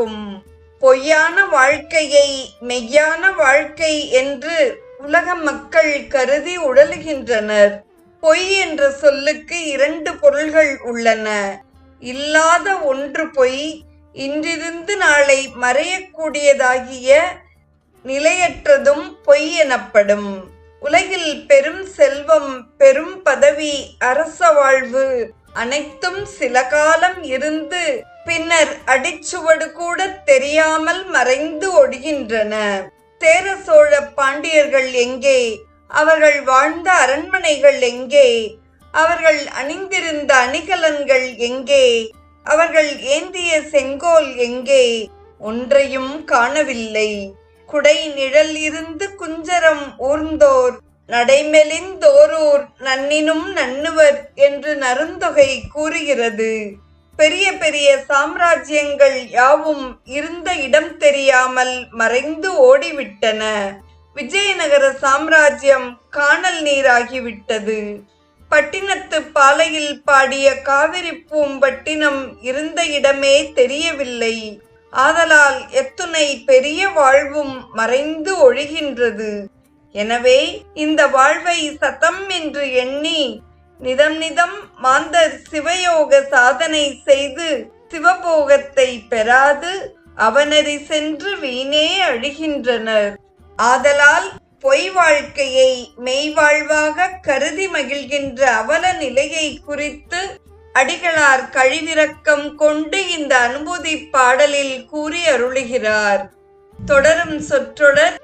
இருக்கும் பொய்யான வாழ்க்கையை மெய்யான வாழ்க்கை என்று உலக மக்கள் கருதி உழலுகின்றனர் பொய் என்ற சொல்லுக்கு இரண்டு பொருள்கள் உள்ளன. இல்லாத ஒன்று பொய் இன்றிருந்து நாளை மறையக்கூடியதாகிய நிலையற்றதும் பொய் எனப்படும். உலகில் பெரும் செல்வம் பெரும் பதவி அரச வாழ்வு அனைத்தும் சில காலம் இருந்து பின்னர் அடிச்சுவடு கூட தெரியாமல் மறைந்து ஒடுகின்றன. சேர சோழ பாண்டியர்கள் எங்கே? அவர்கள் வாழ்ந்த அரண்மனைகள் எங்கே? அவர்கள் அணிந்திருந்த அணிகலன்கள் எங்கே? அவர்கள் ஏந்திய செங்கோல் எங்கே? ஒன்றையும் காணவில்லை. குடை நிழல் இருந்து குஞ்சரம் ஊர்ந்தோர் நடைமெலிந்தோரூர் நன்னினும் நன்னுவர் என்று நருந்தொகை கூறுகிறது. பெரிய பெரிய சாம்ராஜ்யங்கள் யாவும் இருந்த இடம் தெரியாமல் மறைந்து ஓடிவிட்டன. விஜயநகர சாம்ராஜ்யம் காணல் நீராகிவிட்டது. பட்டினத்து பாலையில் பாடிய காவிரி பூம்பட்டினம் இருந்த இடமே தெரியவில்லை. ஆதலால் எத்துணை பெரிய வாழ்வும் மறைந்து ஒழிகின்றது. எனவே இந்த வாழ்வை சதம் என்று எண்ணி நிதம் நிதம் மாந்தர் சிவயோக சாதனை செய்து சிவபோகத்தை பெறாது அவனறி சென்று வீணே அழிகின்றனர். ஆதலால் பொய் வாழ்க்கையை மெய்வாழ்வாக கருதி மகிழ்கின்ற அவல நிலையை குறித்து அடிகளார் கழிவிறக்கம் கொண்டு இந்த அனுபூதி பாடலில் கூறி அருளுகிறார் தொடரும் சொற்றொடர்